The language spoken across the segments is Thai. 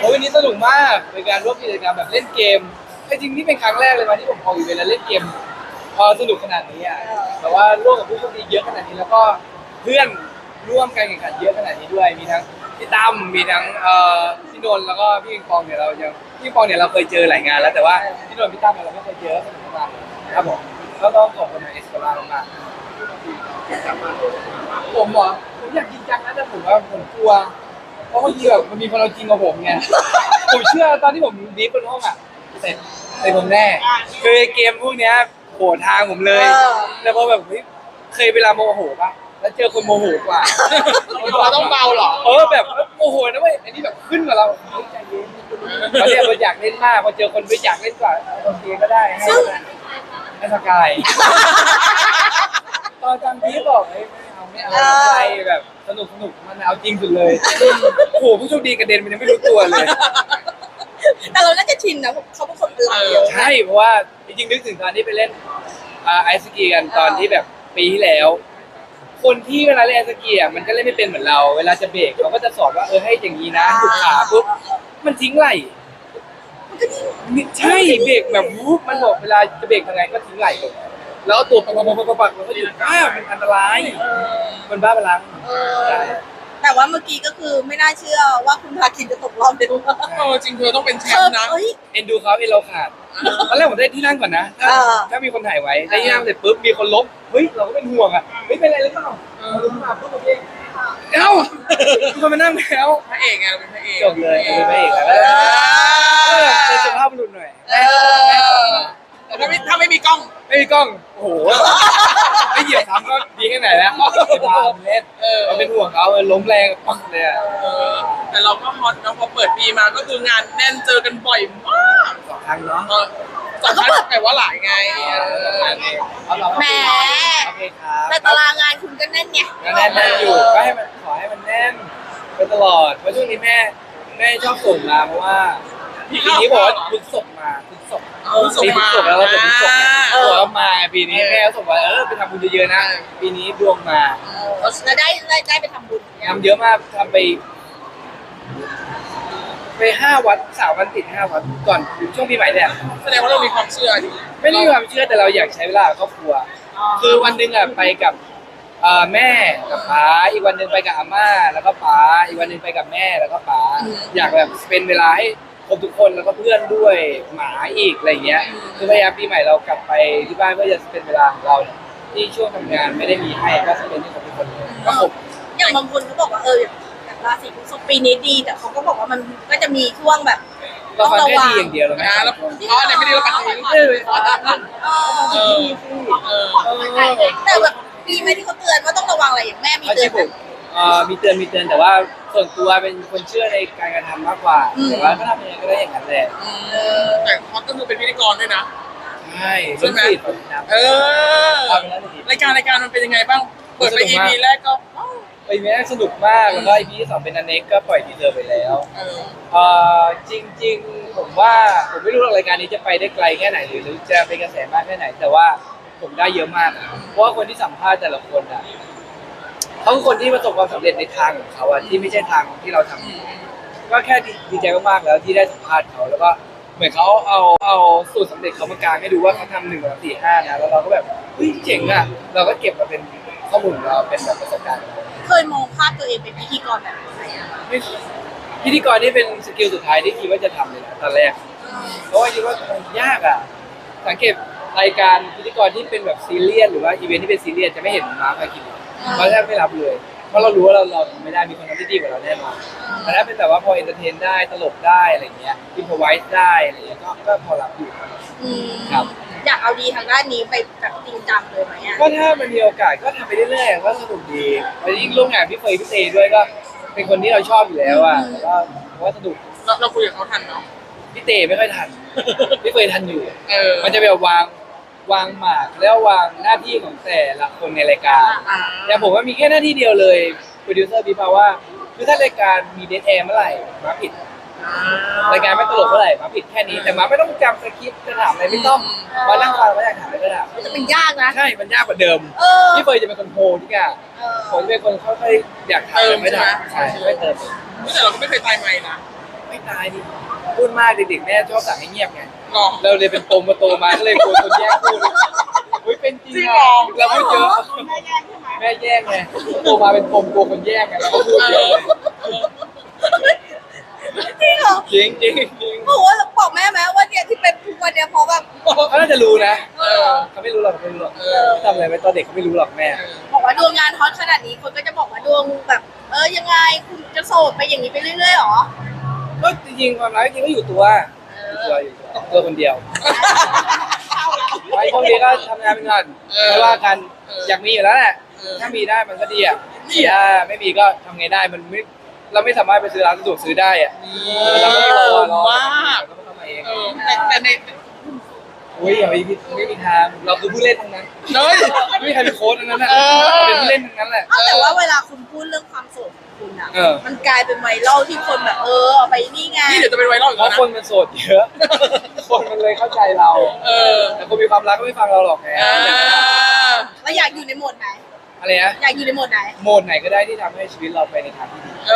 โอ้ยวันนี้สนุกมากเป็นการร่วมกิจกรรมแบบเล่นเกมแต่จริงนี่เป็นครั้งแรกเลยมาที่ผมพออกอีเวล้วเล่นเกมพอสนุกขนาดนี้อะแต่ว่าร่วมกับผู้โชคดีเยอะขนาดนี้แล้วก็เพื่อนร่วมการแข่งขันเยอะขนาดนี้ด้วยมีทั้งพี่ตั้มมีทั้งเอ่อพี่นนท์แล้วก็พี่ปิงปองเนี่ยเรายังพี่ปิงปองเนี่ยเราเคยเจอหลายงานแล้วแต่ว่าพี่นนท์พี่ตั้มเนี่ยเราไม่เคยเจอสนุกมากครับผมก็ต้องขอบคุณทางเอสโตรามากผมเหรอผมอยากจริงจังนะแต่ผมว่าผมกลัว เพราะบางทีแบบมันมีคนเราจริงกว่าผมไง ผมเชื่อตอนที่ผมดีฟบนห้องอะ เสร็จเสร็จผมแน่คือเกมพวกเนี้ยโหทางผมเลย เออแล้วพอแบบเฮ้ยเคยเวลาโมโหปะแล้วเจอคนโมโหกว่า เราต้องเบาเหรอ เออแบบโมโหนะเว้ย อันนี้แบบขึ้นกว่าเราเฮ้ยใจเย็นเขาเรียกว่าอยากเล่นมากพอเจอคนไม่อยากเล่นกว่าโอเคก็ได้ให้ให้สกาย ตอนจำพีบอกเฮ้ยไม่เอาไม่เอาอะไรแบบ สนุกสนุกมันเอาจริงสุดเลยโอ้โหผู้โชคดีกระเด็นมันยังไม่รู้ตัวเลย แต่เราน่าจะชินนะเขาเป็นคนพลังเยอะใช่เพราะว่าจริงๆนึกถึงตอนที่ไปเล่นอ่าไอซ์สกีกันตอนที่แบบปีที่แล้ว คนที่เวลาเล่นไอซ์สกีอะมันก็เล่นไม่เป็นเหมือนเรา เวลาจะเบรกเขาก็จะสอนว่าเออให้อย่างนี้นะถูกขาปุ๊บมันทิ้งไหลใช่เบรกแบบวูบมันบอกเวลาจะเบรกยังไงก็ทิ้งไหลเลย แล้วเอาตัวปักปักปักปักปักแล้วก็หยุดอ้าวมันอันตรายมันบ้าพลังเออแต่ว่าเมื่อกี้ก็คือไม่น่าเชื่อว่าคุณพาคินจะตกรอบเลยเออจริงเธอต้องเป็นแชมป์นะ เอ้ย เอ็นดูเขาเอ็นเราขาดตอนแรกผมได้ที่นั่งก่อนนะถ้าเออ ถ้ามีคนถ่ายไว้ได้ที่นั่งเสร็จปุ๊บมีคนล้มเฮ้ยเราก็เป็นห่วงอะเฮ้ยเป็นไรหรือเปล่าเออราล้มาปุ๊บโอเคเอ้าทุกคนมานั่งแล้วพระเอกไงเราเป็นพระเอกจบเลยเป็นพระเอกแล้วเออเป็นสุภาพบุรุษหน่อย เออแต่ถ้าไม่ถ้าไม่มีกล้อง ไม่มีกล้อง โอ้โห ไม่เหยียบซ้ำก็ดีแค่ไหนแล้วสุภาพเล่นเออเราเป็นห่วงเขาเออล้มแรงปักเลยอะเออ แต่เราก็ฮอตนะพอเปิดปีมาก็คืองานแน่นเจอกันบ่อยมากสองครั้งเนาะเออสองครั้งแต่ว่าหลายไงเออเอาเราแหมโอเคครับแต่ตารางงานคุณก็แน่นไงก็แน่นแน่นอยู่ก็ให้มันขอให้มันแน่นไปตลอดเพราะช่วงนี้แม่แม่ชอบส่งมาเพราะว่า ปีนี้บอกว่าคุณส่งมาคุณส่งเออส่งปีมาคุณส่งแล้วเราส่งคุณส่งเอตัวอมาปีนี้แม่ก็ส่งว่าเออไปทำบุญเยอะๆนะปีนี้ดวงมาเออแล้วได้ได้ได้ไปทำบุญเนี่ยทำเยอะมากทำไป ไปห้าวัดสามวันติดห้าวัดก่อนช่วงปีใหม่เนี่ยแสดงว่าเรามีความเชื่อดิไม่ได้มีความเชื่อแต่เราอยากใช้เวลากับครอบครัว คือวันหนึ่งอะไปกับเอ่อแม่กับป๋าอีกวันหนึ่งไปกับอาม่าแล้วก็ป๋าอีกวันหนึ่งไปกับแม่แล้วก็ป๋าอยากแบบเป็นเวลาให้ ครบทุกคนแล้วก็เพื่อนด้วยหมาอีกอะไรเงี้ยคือพยายามปีใหม่เรากลับไปที่บ้านเพื่อจะเป็นเวลาของเราเนี่ยที่ช่วงทำงานไม่ได้มีให้ก็จะเป็นให้กับทุกคนเลยก็ครบอย่างบางคนเขาบอกว่าเอออย่างราศีพฤษภปีนี้ดี แต่เขาก็บอกว่ามันก็จะมีช่วงแบบเราฟังแค่ดีอย่างเดียวเราไม่นะทำแล้วอ๋ออะไรไม่ดีเราปัดทิ้งเออเออเออเออแต่แบบมีไหมที่เขาเตือนว่าต้องระวังอะไรอย่างแม่มีเอาเตืจอรินงไหผมมเอ่อมีเตือนมีเตือนแต่ว่า ส่วนตัวเป็นคนเชื่อในการกระทำมากกว่าอืมแต่ว่าก็ทำยังไงก็ได้อย่างนั้นแหละแต่ฮอตก็คือเป็นพิธีกรด้วยนะ ใช่เรื่องสิทธิ์ผมนะเออเอาไปแล้วสิรายการรายการมันเป็นยังไงบ้าง เปิดไปสนุก EP มากแรกก็อ้าวไปแม่สนุกมาก แล้วก็ EP ที่สองเป็นอันเน็กก็ปล่อยทีเซอร์ไปแล้วเออเอ่อจริง ๆ ผมว่าผมไม่รู้หรอกรายการนี้จะไปได้ไกลแค่ไหนหรือหรือจะเป็นกระแสมากแค่ไหน แต่ว่าผมได้เยอะมากอะเพราะว่าคนที่สัมภาษณ์แต่ละคนอะ เขาคือคนที่ประสบความสำเร็จในทางของเขาอะที่ไม่ใช่ทางที่เราทำก็แค่ดีดีใจมากๆแล้วที่ได้สัมภาษณ์เขาแล้วก็เหมือนเขาเอาเอาสูตรสำเร็จเขามากางให้ดูว่าเขาทำหนึ่งสองสี่ห้านะแล้วเราก็แบบเฮ้ยเจ๋งอะเราก็เก็บมาเป็นข้อมูลของเราเป็นแบบประสบการณ์ของเราเคยมองภาพตัวเองเป็นพิธีกรแบบไหนอะไม่พิธีกรนี่เป็นสกิลสุดท้ายที่คิดว่าจะทำเลยนะตอนแรก เพราะว่าคิดว่ามันยากอะ สังเกตรายการพิธีกรที่เป็นแบบซีเรียสหรือว่าอีเวนท์ที่เป็นซีเรียสจะไม่เห็นมาร์คพาคินเขาแทบไม่รับเลย เพราะเรารู้ว่าเราเราทำไม่ได้มีคนทำที่ดีกว่าเราแน่นอนแต่ถ้าเป็นแบบว่าพอเอนเตอร์เทนได้ตลกได้อะไรเงี้ยอินพอไวส์ได้อะไรเงี้ยก็ก็พอรับอยู่ อืมครับ อยากเอาดีทางด้านนี้ไปแบบจริงจังเลยไหมอะก็ถ้ามันมีโอกาสก็ทำไปเรื่อยๆก็สนุกดีแล้วยิ่งร่วมงานพี่เฟยพี่เตด้วยก็ เป็นคนที่เราชอบอยู่แล้วอะแล้วก็ผมว่าสนุกเราเราคุยกับเขาทันเนาะพี่เตไม่ค่อยทัน พี่เฟยทันอยู่ เออ มันจะแบบวาง วางหมากแล้ววางหน้าที่ของแต่ละคนในรายการ อ่าแต่ผมว่ามีแค่หน้าที่เดียวเลยโปรดิวเซอร์พี่พาว่าคือถ้ารายการมีเดทแอร์เมื่อไหร่มาผิดรายการไม่ตลกเท่าไหร่มาผิดแค่นี้แต่มาไม่ต้องจำสคริปต์จะถามอะไรไม่ต้องมานั่งฟังมาอยากถามอะไรก็ถามจะเป็นยากนะ ใช่มันยากกว่าเดิมเออพี่เฟยจะเป็นคนโพลที่อะเออ ผมจะเป็นคนค่อยๆอยากถามแต่ไม่ถามใช่ไม่เติมแต่เราก็ไม่เคยตายไม่นะไม่ตายดิพูดมากเด็กๆแม่ชอบสั่งให้เงียบไงหรอ เราเลยเป็นปมมาโตมาก็เลยกลัวคนแย่งพูดเฮ้ยเป็นจริงจริงเหรอะอเราพูดเยอะแม่แย่งใช่ไหมแม่แย่งไงโตมาเป็นปมกลัวคนแย่งไงเราก็พูดเอเยอะอจริงเหรอจริงจริงจริงบอกว่าบอกแม่ไหมว่าเนี่ยที่เป็นทุกวันเนี่ยเพราะแบบเขาน่าจะรู้นะเออเขาไม่รู้หรอกเขาไม่รู้หรอกเออทำอะไรไว้ตอนเด็กเขาไม่รู้หรอกแม่บอกว่าดวงงานฮอตขนาดนี้คนก็จะบอกว่าดวงแบบ เออยังไงคุณจะโสดไปอย่างนี้ไปเรื่อยๆหรอก็จริงๆความรักจริงๆก็อยู่ตัว อยู่ตัวอยู่ตัวตัวคนเดียวไว้พวกนี้ก็ทำงานเป็นงานเออไม่ว่ากันเออออยากมีอยู่แล้วแหละเออถ้ามีได้มันก็ดีอะถ้าไม่มีก็ทำไงได้มันไม่เราไม่สามารถไปซื้อร้านสะดวกซื้อได้อะเราไม่มีรอรอมากเราก็ทำมาเองเออแต่แต่ในอุ้ยอย่าไปคิดไม่มีทางเราคือผู้เล่นทั้งนั้นเฮ้ยไม่มีใครเป็นโค้ชทั้งนั้นอะเออเราเป็นผู้เล่นทั้งนั้นแหละเอาแต่ว่าเวลาคุณพูดเรื่องความโสดของ คุณอะ เออ มันกลายเป็นไวรัลที่คนแบบเออเอาไปนี่ไง นี่เดี๋ยวจะเป็นไวรัลอีกเพแล้วราะนะคนมันโสดเยอะ คนมันเลยเข้าใจเรา เออแต่คนมีความรักก็ไม่ฟังเราหรอกไงอ่าแล้วอยากอยู่ในโหมดไหน อะไรนะ อยากอยู่ในโหมดไหน โหมดไหนก็ได้ที่ทำให้ชีวิตเราไปในทางที่ดี เอ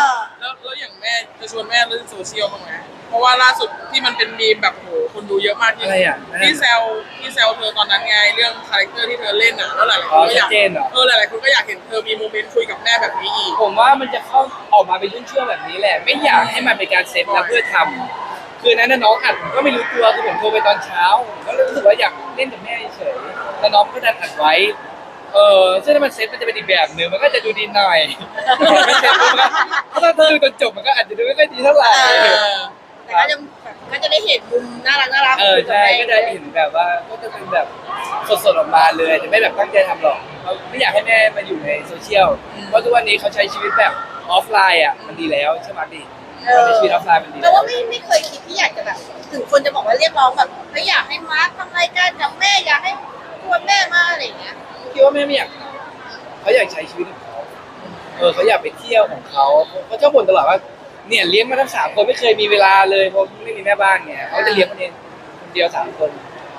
อ แล้วแล้วอย่างแม่จะชวนแม่เล่นโซเชียลบ้างไหมเพราะว่าล่าสุดที่มันเป็นมีมแบบโหคนดูเยอะมากที่อะไรอะที่แซวที่แซวเธอตอนนั้นไงเรื่องคาแรคเตอร์ที่เธอเล่นอะแล้วหลายๆคอ๋อนก็อชัดยากเจนเหรอ เออหลายๆคนก็อยากเห็นเธอมีโมเมนต์คุยกับแม่แบบนี้อีก ผมว่ามันจะเข้าออกมาเป็นช่วงๆแบบนี้แหละ ไม่อยากให้มันเป็นการเซตแล้วเพื่อทำคือนั้นน่ะน้องอัดผมก็ไม่รู้ตัวคือผมโทรไปตอนเช้าผมก็รู้สึกว่าอยากเล่นกับแม่เฉยๆแล้วน้องก็ดันอัดไว้ เออซึ่งถ้ามันเซตมันจะเป็นอีกแบบหนึ่งมันก็จะดูดีหน่อยไม่เซตปุ๊บมันก็ถ้าถ้าดูจนจบมันก็อาจจะดูไม่ค่อยดีเท่าไหร่เออแต่ก็จะแบบก็จะได้เห็นมุมน่ารักน่ารักเออใช่ก็จะเห็นแบบว่าก็จะเป็นแบบสดๆออกมาเลยแต่ไม่แบบตั้งใจทำหรอกเราไม่อยากให้แม่มาอยู่ในโซเชียลเพราะทุกวันนี้เขาใช้ชีวิตแบบออฟไลน์อะมันดีแล้วใช่ไหมดิเออใช้ชีวิตออฟไลน์มันดีแต่แล้วว่าไม่ไม่เคยคิดที่อยากจะแบบถึงคนจะบอกว่าเรียกร้องแบบไม่อยากให้มาร์คทำรายการกับแม่อยากให้ชวนแม่มาอะไรอย่างเงี้ย คิดว่าแม่ไม่อยากเขาอยากใช้ชีวิตของเขาเออเขาอยากไปเที่ยวของเขาเขาชอบบ่นตลอดว่า เนี่ยเลี้ยงมาทั้งสามคนไม่เคยมีเวลาเลยเพราะไม่มีแม่บ้านไงเขาจะเลี้ยงคนเองคนเดียวสามคน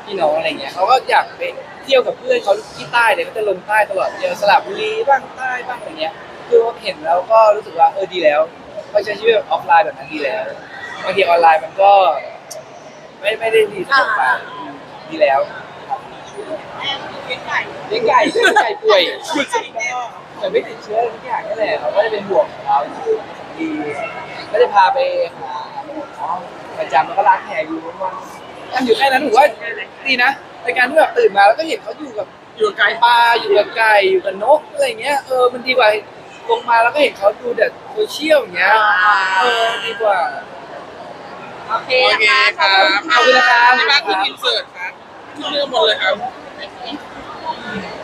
พี่น้องอะไรเงี้ยเขาก็อยากไปเที่ยวกับเพื่อนเขาที่ใต้เนี่ยเขาจะลงใต้ตลอดเที่ยวสลับบุรีบ้างใต้บ้างอะไรเงี้ยคือว่าเห็นแล้วก็รู้สึกว่าเออดีแล้วเขาใช้ชีวิตแบบออฟไลน์แบบนั้นดีแล้วบางทีออนไลน์มันก็ ไม่ไม่ได้ดีเสมอไปดีแล้วครับ เลี้ยงไก่เลี้ยงไก่เลี้ยงไก่ป่วยแต่ไม่ติดเชื้อทุกอย่างนั่นแหละเขาก็จะเป็นห่วงของเขาดีก็จะพาไปหาหมอประจำแล้วก็ล้างแผลอยู่วันๆทำอยู่แค่นั้นถือว่าดีนะในการที่แบบตื่นมาแล้วก็เห็นเขาอยู่กับอยู่ไกลปลาอยู่กับไก่อยู่กับนกอะไรเงี้ยเออมันดีกว่าลงมาแล้วก็เห็นเขาดูแต่โซเชียลอย่างเงี้ยเออดีกว่า โอเคโอนะเคคะครับขอบคุณนะครับที่บ้านคุณอินเสิร์ตครับขึ้นเรื่องหมดเลยครับ บ